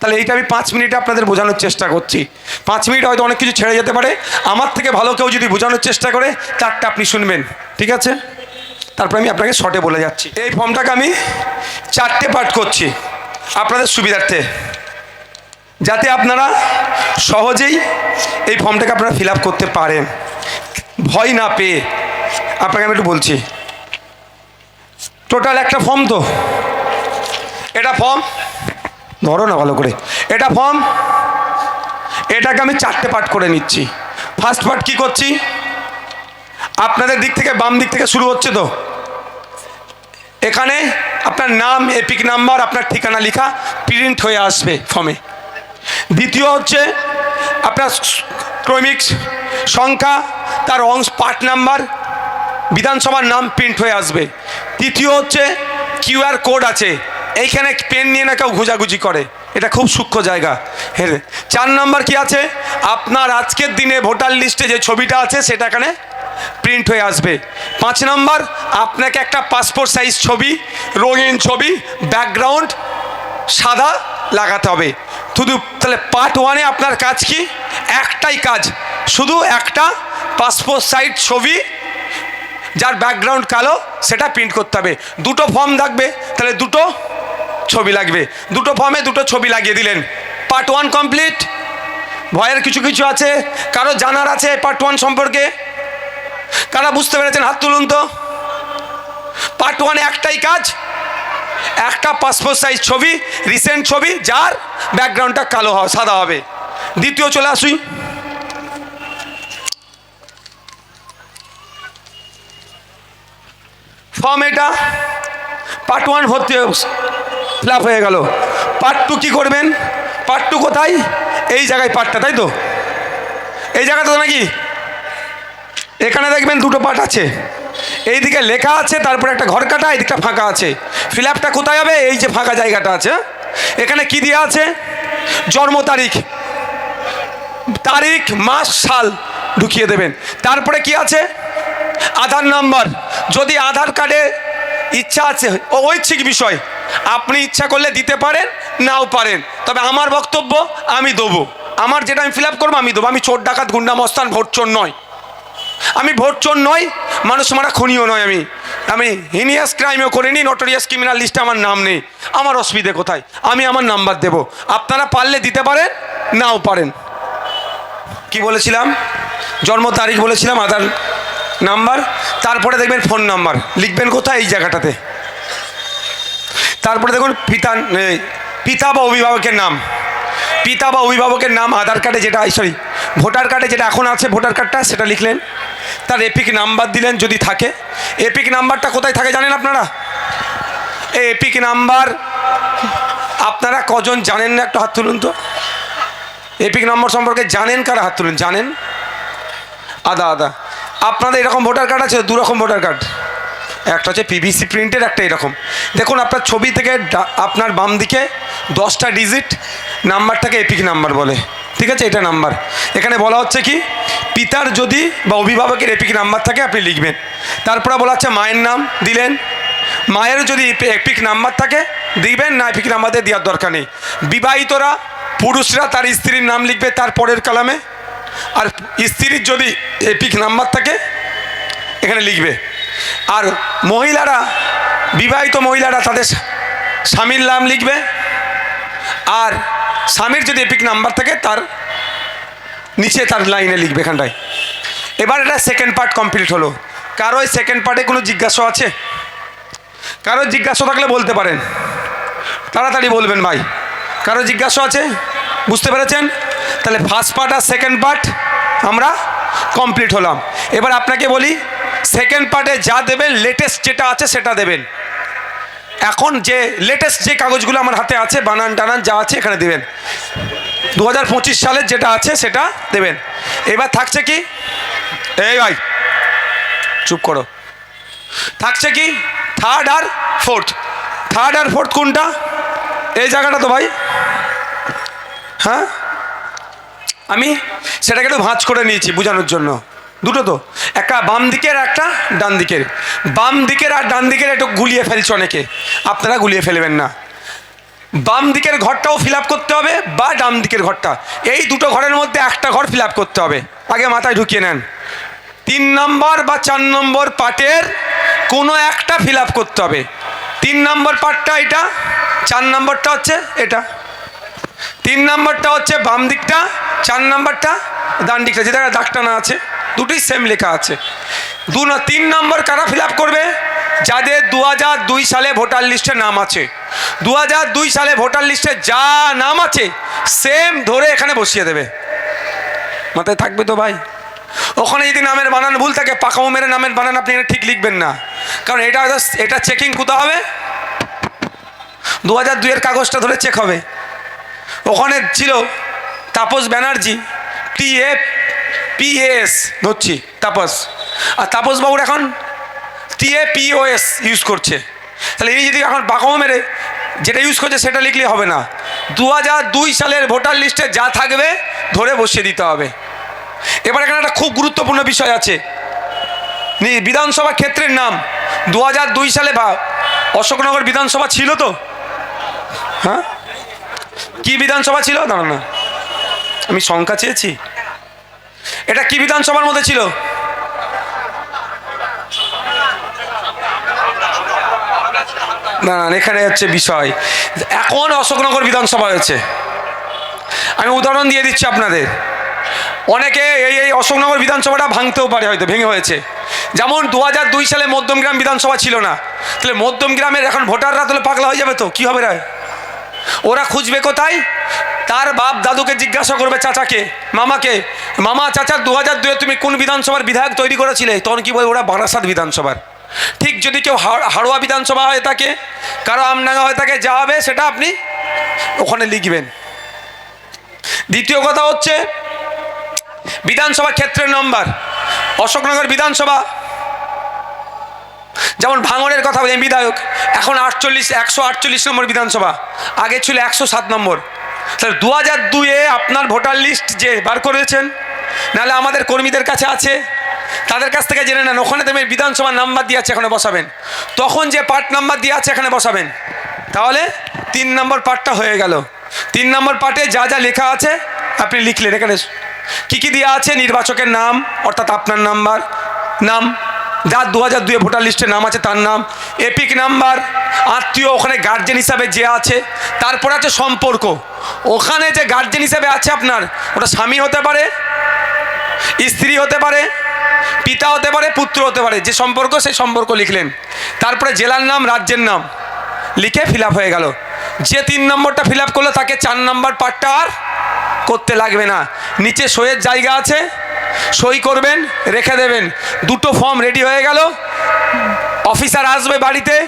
তাহলে এইটা আমি পাঁচ মিনিটে আপনাদের বোঝানোর চেষ্টা করছি। পাঁচ মিনিট হয়তো অনেক কিছু ছেড়ে যেতে পারে। আমার থেকে ভালো কেউ যদি বোঝানোর চেষ্টা করে তারটা আপনি শুনবেন, ঠিক আছে? তারপর আমি আপনাকে শর্টে বলে যাচ্ছি। এই ফর্মটাকে আমি চারটে পার্ট করছি, আপনাদের সুবিধার্থে। যাতে আপনারা সহজেই এই ফর্মটাকে আপনারা ফিল করতে পারেন। ভয় না পেয়ে। আপনাকে আমি একটু বলছি। টোটাল একটা ফর্ম তো? এটা ফর্ম ধরো না ভালো করে। এটা ফর্ম এটাকে আমি চারটে পার্ট করে নিচ্ছি। ফার্স্ট পার্ট কি করছি? আপনাদের দিক থেকে বাম দিক থেকে শুরু হচ্ছে তো। এখানে আপনার নাম, এপিক নাম্বার, আপনার ঠিকানা লেখা প্রিন্ট হয়ে আসবে ফর্মে দ্বিতীয় হচ্ছে আপনার ক্রমিক সংখ্যা, তার অংশ পার্ট নাম্বার বিধানসভার নাম প্রিন্ট হয়ে আসবে। তৃতীয় হচ্ছে কিউআর কোড আছে। এইখানে পেন নিয়ে না কেউ ঘুজাঘুজি করে। এটা খুব সূক্ষ্ম জায়গা। হ্যাঁ চার নম্বর কি আছে? আপনার আজকের দিনে ভোটার লিস্টে যে ছবিটা আছে, সেটা এখানে প্রিন্ট হয়ে আসবে। পাঁচ নম্বর, আপনাকে একটা পাসপোর্ট সাইজ ছবি, রঙিন ছবি ব্যাকগ্রাউন্ড সাদা লাগাতে হবে। শুধু তাহলে পার্ট ওয়ানে আপনার কাজ কি? একটাই কাজ। শুধু একটা পাসপোর্ট সাইজ ছবি, যার ব্যাকগ্রাউন্ড কালো, সেটা প্রিন্ট করতে হবে। দুটো ফর্ম থাকবে। তাহলে দুটো ছবি লাগবে। দুটো ফর্মে দুটো ছবি লাগিয়ে দিলেন। পার্ট ওয়ান কমপ্লিট ভয়ের কিছু কিছু আছে। কারও জানার আছে পার্ট ওয়ান সম্পর্কে? কারা বুঝতে পেরেছেন হাত তুলুন তো? পার্ট ওয়ানে একটাই কাজ। একটা পাসপোর্ট সাইজ ছবি রিসেন্ট ছবি, যার ব্যাকগ্রাউন্ডটা কালো হবে সাদা হবে। দ্বিতীয় চলে আসুই ফর্ম এটা। পার্ট ওয়ান ভর্তি ফিল আপ হয়ে গেল। পার্ট টু কী করবেন? পার্ট টু কোথায়? এই জায়গায় পার্টটা তাই তো? এই জায়গাটা তো নাকি? এখানে দেখবেন দুটো পার্ট আছে। এইদিকে লেখা আছে, তারপরে একটা ঘর কাটা, এদিকটা ফাঁকা আছে। ফিল কোথায় হবে? এই যে ফাঁকা জায়গাটা আছে এখানে কি দেওয়া আছে? জন্ম তারিখ। তারিখ, মাস, সাল ঢুকিয়ে দেবেন। তারপরে কি আছে? আধার নাম্বার। যদি আধার কার্ডে ইচ্ছা আছে ঐচ্ছিক বিষয়। আপনি ইচ্ছা করলে দিতে পারেন, নাও পারেন। তবে আমার বক্তব্য, আমি দেবো। আমার যেটা আমি ফিল আপ করব, আমি দেবো। আমি চোর ডাকাত, গুন্ডা, মস্তান ভোট চোর নয়। আমি ভোট চোর নয় মানুষ মারা খুনিও নয় আমি। আমি হিনিয়াস ক্রাইমও করিনি নটোরিয়াস ক্রিমিনাল লিস্টে আমার নাম নেই। আমার অসুবিধে কোথায়? আমি আমার নাম্বার দেব। আপনারা পারলে দিতে পারেন, নাও পারেন। কি বলেছিলাম? জন্ম তারিখ বলেছিলাম, আধার নাম্বার তারপরে দেখবেন ফোন নাম্বার লিখবেন কোথায়? এই জায়গাটাতে। তারপরে দেখুন পিতা পিতা বা অভিভাবকের নাম। পিতা বা অভিভাবকের নাম, আধার কার্ডে যেটা সরি ভোটার কার্ডে যেটা এখন আছে ভোটার কার্ডটা, সেটা লিখলেন। তার এপিক নাম্বার দিলেন যদি থাকে। এপিক নাম্বারটা কোথায় থাকে জানেন আপনারা? এই এপিক নাম্বার, আপনারা কজন জানেন না? একটু হাত তুলুন তো। এপিক নম্বর সম্পর্কে জানেন কারা? হাত তুলুন, জানেন? আদা আদা। আপনাদের এরকম ভোটার কার্ড আছে? দু রকম ভোটার কার্ড। একটা হচ্ছে পিভিসি প্রিন্টের একটা এরকম। দেখুন, আপনার ছবি থেকে আপনার বাম দিকে দশটা ডিজিট নাম্বারটাকে এপিক নাম্বার বলে। ঠিক আছে? এটা নাম্বার। এখানে বলা হচ্ছে কি? পিতার যদি বা অভিভাবকের এপিক নাম্বার থাকে, আপনি লিখবেন। তারপরে বলা হচ্ছে মায়ের নাম দিলেন। মায়ের যদি এপিক নাম্বার থাকে, দিবেন। না এপিক নাম্বার দিয়ে দেওয়ার দরকার নেই। বিবাহিতরা, পুরুষরা তার স্ত্রীর নাম লিখবে তার পরের কালামে। আর স্ত্রীর যদি এপিক নাম্বার থাকে, এখানে লিখবে। আর মহিলারা, বিবাহিত মহিলারা তাদের স্বামীর নাম লিখবে। আর স্বামীর যদি এপিক নাম্বার থাকে, তার নিচে তার লাইনে লিখবে এখানটায়। এবার এটা সেকেন্ড পার্ট কমপ্লিট হলো। কারও এই সেকেন্ড পার্টে কোনো জিজ্ঞাসা আছে? কারও জিজ্ঞাসা থাকলে বলতে পারেন। তাড়াতাড়ি বলবেন ভাই। কারও জিজ্ঞাসা আছে? বুঝতে পেরেছেন? তাহলে ফার্স্ট পার্ট আর সেকেন্ড পার্ট আমরা কমপ্লিট হলাম। এবার আপনাকে বলি সেকেন্ড পার্টে যা দেবেন লেটেস্ট যেটা আছে সেটা দেবেন। এখন যে লেটেস্ট যে কাগজগুলো আমার হাতে আছে, বানান টানান যা আছে এখানে দেবেন। দু হাজার পঁচিশ সালের যেটা আছে সেটা দেবেন। এবার থাকছে কি? এই ভাই, চুপ করো। থাকছে কি? থার্ড আর ফোর্থ থার্ড আর ফোর্থ কোনটা? এই জায়গাটা তো ভাই। হ্যাঁ? আমি সেটাকে একটু ভাঁজ করে নিয়েছি বোঝানোর জন্য। দুটো তো। একটা বাম দিকের, একটা ডান দিকের। বাম দিকের আর ডান দিকের একটু গুলিয়ে ফেলছে অনেকে। আপনারা গুলিয়ে ফেলবেন না। বাম দিকের ঘরটাও ফিল করতে হবে বা ডান দিকের ঘরটা। এই দুটো ঘরের মধ্যে একটা ঘর ফিল করতে হবে। আগে মাথায় ঢুকিয়ে নেন। তিন নম্বর বা চার নম্বর পার্টের কোনো একটা ফিল করতে হবে। তিন নম্বর পার্টটা এটা, চার নম্বরটা হচ্ছে এটা। তিন নম্বরটা হচ্ছে বাম দিকটা, চার নম্বরটা ডান দিকটা। যেটা দাগটা না আছে। দুটোই সেম লেখা আছে। দু না তিন নম্বর কারা ফিল করবে? যাদের দু দুই সালে ভোটার লিস্টে নাম আছে। দু দুই সালে ভোটার লিস্টে যা নাম আছে সেম ধরে এখানে বসিয়ে দেবে। মাথায় থাকবে তো ভাই? ওখানে যদি নামের বানান ভুল থাকে পাকাও মেরে নামের বানান আপনি ঠিক লিখবেন না। কারণ এটা এটা চেকিং কোথা হবে? দু হাজার দুইয়ের কাগজটা ধরে চেক হবে। ওখানে ছিল Tapas Banerjee T A P S ধরছি। তাপস। আর তাপস বাবুর এখন T A P O S use করছে। তাহলে এই যদি এখন বাঁকাও মেরে যেটা ইউজ করছে সেটা লিখলে হবে না। দু হাজার দুই সালের ভোটার লিস্টে যা থাকবে ধরে বসিয়ে দিতে হবে। এবার এখানে একটা খুব গুরুত্বপূর্ণ বিষয় আছে। নি- বিধানসভা ক্ষেত্রের নাম। দু হাজার দুই সালে বা অশোকনগর বিধানসভা ছিল তো? হ্যাঁ? কি বিধানসভা ছিল? না। আমি সংখ্যা চেয়েছি। এটা কি বিধানসভার মধ্যে ছিল? না এখানে হচ্ছে বিষয়। এখন অশোকনগর বিধানসভা হয়েছে। আমি উদাহরণ দিয়ে দিচ্ছি আপনাদের। অনেকে এই এই অশোকনগর বিধানসভাটা ভাঙতেও পারে হয়তো, ভেঙে হয়েছে। যেমন দু দুই সালে মধ্যমগ্রাম বিধানসভা ছিল না। তাহলে মধ্যমগ্রামের এখন ভোটাররা তাহলে পাগলা হয়ে যাবে তো? কী হবে রায়? ওরা খুঁজবে কোথায়? তার বাপ দাদুকে জিজ্ঞাসা করবে চাচাকে, মামাকে, মামা চাচা দু হাজার দুয়ে তুমি কোন বিধানসভার বিধায়ক তৈরি করেছিলে? তখন কি বলে ওরা? বারাসাত বিধানসভার। ঠিক যদি কেউ হাড়- হাড়োয়া বিধানসভা হয়ে থাকে কারও আমডাঙ্গা হয়ে থাকে যা হবে সেটা আপনি ওখানে লিখবেন। দ্বিতীয় কথা হচ্ছে, বিধানসভা ক্ষেত্রের নম্বর, অশোকনগর বিধানসভা। যেমন ভাঙনের কথা বলি বিধায়ক। এখন আটচল্লিশ, একশো আটচল্লিশ নম্বর বিধানসভা, আগে ছিল একশো সাত নম্বর। তাহলে দু হাজার দুয়ে আপনার ভোটার লিস্ট যে বার করেছেন, নাহলে আমাদের কর্মীদের কাছে আছে। তাদের কাছ থেকে জেনে নেন, ওখানে তুমি বিধানসভার নাম্বার দিয়ে আছে, এখানে বসাবেন। তখন যে পার্ট নাম্বার দিয়ে আছে, এখানে বসাবেন। তাহলে তিন নম্বর পার্টটা হয়ে গেল। তিন নম্বর পার্টে যা যা লেখা আছে, আপনি লিখলেন এখানে। কী কী দেওয়া আছে? নির্বাচকের নাম, অর্থাৎ আপনার নাম্বার, নাম। যার দু হাজার দুয়ে ভোটার লিস্টে নাম আছে, তার নাম। এপিক নাম্বার, আত্মীয়, ওখানে গার্জেন হিসাবে যে আছে, তারপর আছে সম্পর্ক। ওখানে যে গার্জেন হিসেবে আছে আপনার, ওটা স্বামী হতে পারে, স্ত্রী হতে পারে, পিতা হতে পারে, পুত্র হতে পারে, যে সম্পর্ক সেই সম্পর্ক লিখলেন। তারপরে জেলার নাম, রাজ্যের নাম, লিখে ফিল হয়ে গেল। যে তিন নম্বরটা ফিল করল, তাকে চার নম্বর পার্টটা আর করতে লাগবে না। নিচে সইয়ের জায়গা আছে, সই করবেন, রেখে দেবেন। দুটো ফর্ম রেডি হয়ে গেল। অফিসার আসবে বাড়িতে।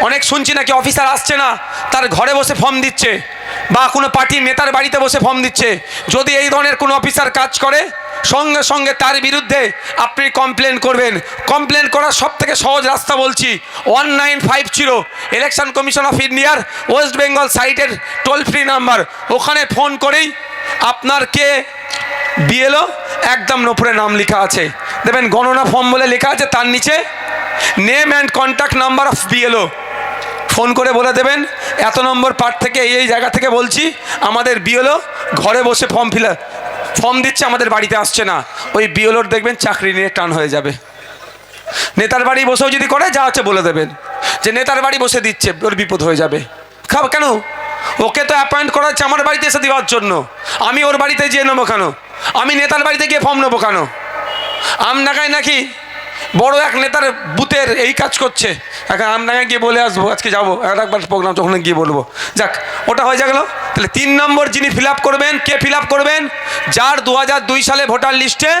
অনেক শুনছি নাকি অফিসার আসছে না, তার ঘরে বসে ফর্ম দিচ্ছে। বা কোনো পার্টির নেতার বাড়িতে বসে ফর্ম দিচ্ছে। যদি এই ধরনের কোনো অফিসার কাজ করে, সঙ্গে সঙ্গে তার বিরুদ্ধে আপনি কমপ্লেন করবেন। কমপ্লেন করার সব থেকে সহজ রাস্তা বলছি one nine five zero election commission of ইন্ডিয়ার ওয়েস্ট বেঙ্গল সাইটের টোল ফ্রি নাম্বার ওখানে ফোন করেই আপনার কে বিএলও একদম নোপরে নাম লেখা আছে। দেখবেন গণনা ফর্ম বলে লেখা আছে, তার নিচে name and contact number of BLO phone করে বলে দেবেন, এত নম্বর পার্ট থেকে এই এই জায়গা থেকে বলছি, আমাদের বিএলও ঘরে বসে ফর্ম ফিল ফর্ম দিচ্ছে, আমাদের বাড়িতে আসছে না। ওই বিএলওর দেখবেন চাকরি নিয়ে টান হয়ে যাবে। নেতার বাড়ি বসেও যদি করে, যা হচ্ছে বলে দেবেন। যে নেতার বাড়ি বসে দিচ্ছে, ওর বিপদ হয়ে যাবে। খাব কেন? ওকে তো অ্যাপয়েন্ট করা হচ্ছে আমার বাড়িতে এসে দেওয়ার জন্য। আমি ওর বাড়িতে যেয়ে নেব কেন? আমি নেতার বাড়িতে গিয়ে ফর্ম নেব কেন? আমডাঙ্গায় নাকি বড় এক নেতার বুথের এই কাজ করছে। এখন আমডাঙ্গায় গিয়ে বলে আসব, আজকে যাব। আর একবার প্রোগ্রাম তখন গিয়ে বলব। যাক, ওটা হয়ে গেল। তাহলে তিন নম্বর যিনি ফিল করবেন, কে ফিল করবেন? যার দু সালে ভোটার লিস্টে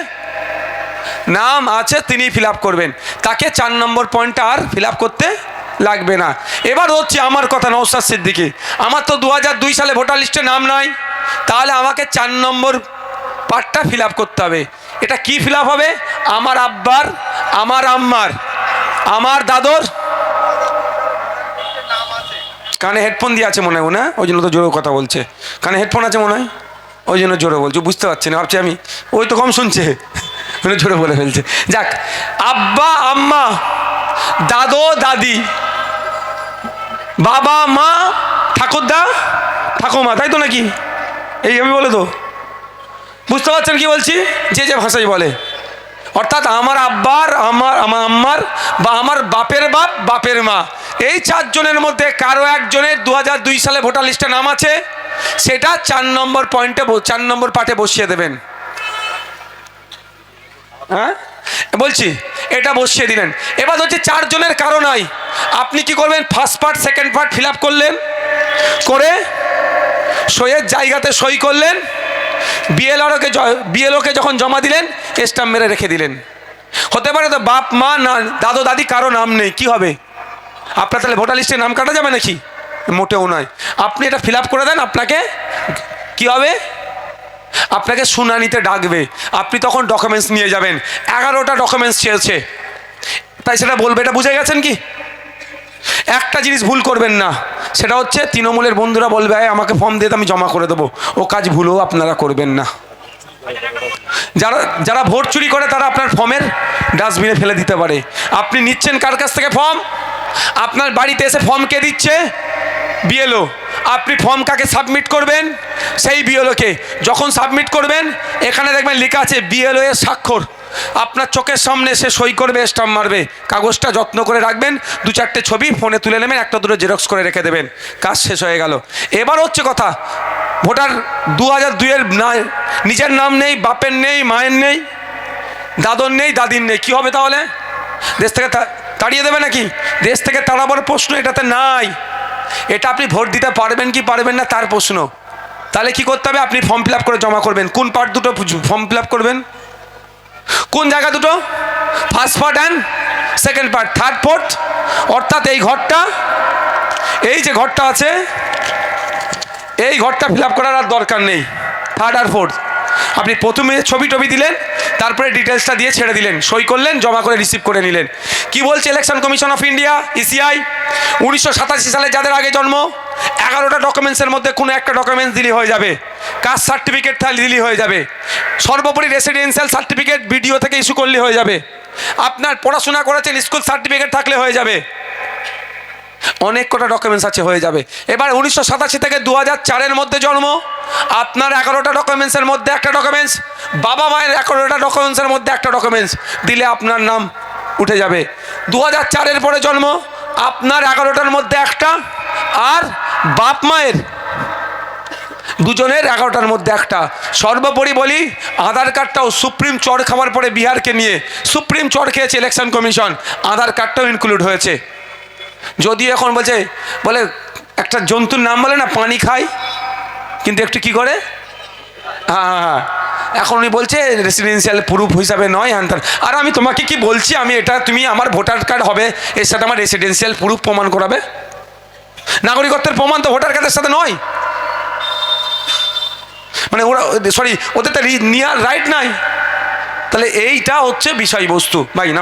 নাম আছে, তিনি ফিল করবেন। তাকে চার নম্বর পয়েন্টটা আর ফিল করতে লাগবে না। এবার হচ্ছে আমার কথা নৌসাদ সিদ্দিকি। আমার তো দু সালে ভোটার লিস্টে নাম নাই। তাহলে আমাকে চার নম্বর পার্টটা ফিল করতে হবে। এটা কি ফিল হবে? আমার আব্বার আমার আম্মার, আমার দাদর। কানে হেডফোন দিয়ে আছে মনে হয়, না? ওই জন্য তো জোরে কথা বলছে। কানে হেডফোন আছে মনে হয়? ওই জন্য জোরে বলছে, বুঝতে পারছি না, ভাবছি আমি, ওই তো কম শুনছে। ওই জোরে বলে ফেলছে। যাক, আব্বা, আম্মা, দাদো, দাদি, বাবা, মা, ঠাকুরদা ঠাকুমা তাই তো নাকি? এই আমি বলে তো বুঝতে পারছেন কি বলছি? যে যে ভাষাই বলে। অর্থাৎ আমার আব্বার, আমার আমার আম্মার বা আমার বাপের বাপ, বাপের মা। এই চারজনের মধ্যে কারও একজনের দু দুই সালে ভোটার লিস্টে নাম আছে? সেটা চার নম্বর পয়েন্টে চার নম্বর পার্টে বসিয়ে দেবেন। হ্যাঁ? বলছি, এটা বসিয়ে দিলেন। এবার হচ্ছে চারজনের কারও নাই। আপনি কি করবেন? First part, second part fill করলেন, করে সইয়ের জায়গাতে সই করলেন বিএলআরওকে বিএলওকে যখন জমা দিলেন স্টাম্প মেরে রেখে দিলেন। হতে পারে তো বাপ মা না দাদু দাদি কারও নাম নেই কি হবে? আপনার তাহলে ভোটার লিস্টে নাম কাটা যাবে নাকি? মোটেও নয়। আপনি এটা ফিল করে দেন আপনাকে কি হবে? আপনাকে শুনানিতে ডাকবে। আপনি তখন ডকুমেন্টস নিয়ে যাবেন। এগারোটা ডকুমেন্টস চেয়েছে। তাই সেটা বলবে এটা বুঝে গেছেন কি? একটা জিনিস ভুল করবেন না। সেটা হচ্ছে তৃণমূলের বন্ধুরা বলবে "এই, আমাকে ফর্ম দিয়ে আমি জমা করে দেবো। ও কাজ ভুলও আপনারা করবেন না। যারা যারা ভোট চুরি করে তারা আপনার ফর্মের ডাস্টবিনে ফেলে দিতে পারে। আপনি নিচ্ছেন কার কাছ থেকে ফর্ম? আপনার বাড়িতে এসে ফর্ম কে দিচ্ছে? বিএলও আপনি ফর্ম কাকে সাবমিট করবেন? সেই বিএলওকে যখন সাবমিট করবেন, এখানে দেখবেন লেখা আছে বিএলও এর স্বাক্ষর। আপনার চোখের সামনে সে সই করবে স্টাম্প মারবে। কাগজটা যত্ন করে রাখবেন, দু চারটে ছবি ফোনে তুলে নেবেন, একটা দুটো জেরক্স করে রেখে দেবেন। কাজ শেষ হয়ে গেল। এবার হচ্ছে কথা ভোটার দু হাজার দুইয়ের নিজের নাম নেই, বাপের নেই, মায়ের নেই, দাদর নেই, দাদির নেই। কী হবে তাহলে? দেশ থেকে তাড়িয়ে দেবে নাকি? দেশ থেকে তাড়াবার প্রশ্ন এটাতে নাই। এটা আপনি ভোট দিতে পারবেন কি পারবেন না তার প্রশ্ন। তাহলে কি করতে হবে? আপনি ফর্ম ফিল করে জমা করবেন। কোন পার্ট দুটো ফর্ম ফিল করবেন? কোন জায়গা দুটো? First part and second part third fourth অর্থাৎ এই ঘরটা, এই যে ঘরটা আছে এই ঘরটা ফিল করার আর দরকার নেই। থার্ড আর ফোর্থ আপনি প্রথমে ছবি টবি দিলেন, তারপরে ডিটেলসটা দিয়ে ছেড়ে দিলেন। সই করলেন, জমা করে রিসিভ করে নিলেন। কি বলছে election commission of India ECI উনিশশো সাতাশি সালে যাদের আগে জন্ম, এগারোটা ডকুমেন্টসের মধ্যে কোনো একটা ডকুমেন্টস দিলি হয়ে যাবে। কাস্ট সার্টিফিকেট দিলি হয়ে যাবে। সর্বোপরি রেসিডেন্সিয়াল সার্টিফিকেট বিডিও থেকে ইস্যু করলে হয়ে যাবে। আপনার পড়াশোনা করেছেন স্কুল সার্টিফিকেট থাকলে হয়ে যাবে। অনেক কটা ডকুমেন্টস আছে, হয়ে যাবে। এবার উনিশশো সাতাশি থেকে দু হাজার চারের মধ্যে জন্ম। আপনার এগারোটা ডকুমেন্টসের মধ্যে একটা ডকুমেন্টস বাবা মায়ের এগারোটা ডকুমেন্টসের মধ্যে একটা ডকুমেন্টস দিলে আপনার নাম উঠে যাবে। দু হাজার চারের পরে জন্ম, আপনার এগারোটার মধ্যে একটা, আর বাপ মায়ের দুজনের এগারোটার মধ্যে একটা। সর্বোপরি বলি, আধার কার্ডটাও সুপ্রিম চড় খাওয়ার পরে বিহারকে নিয়ে, সুপ্রিম চড় খেয়েছে ইলেকশন কমিশন আধার কার্ডটাও ইনক্লুড হয়েছে। যদি এখন বলছে, বলে একটা জন্তুর নাম বলে না, পানি খায়। কিন্তু একটু কি করে? হ্যাঁ হ্যাঁ হ্যাঁ। এখন উনি বলছে রেসিডেন্সিয়াল প্রুফ হিসাবে নয় হ্যান। আর আমি তোমাকে কি বলছি, আমি এটা, তুমি আমার ভোটার কার্ড হবে, এর সাথে আমার রেসিডেন্সিয়াল প্রুফ প্রমাণ করাবে? নাগরিকত্বের প্রমাণ তো ভোটার কার্ডের সাথে নয়। মানে ওরা সরি ওদের তো নেওয়ার রাইট নাই। তাহলে এইটা হচ্ছে বিষয়বস্তু, ভাই, না?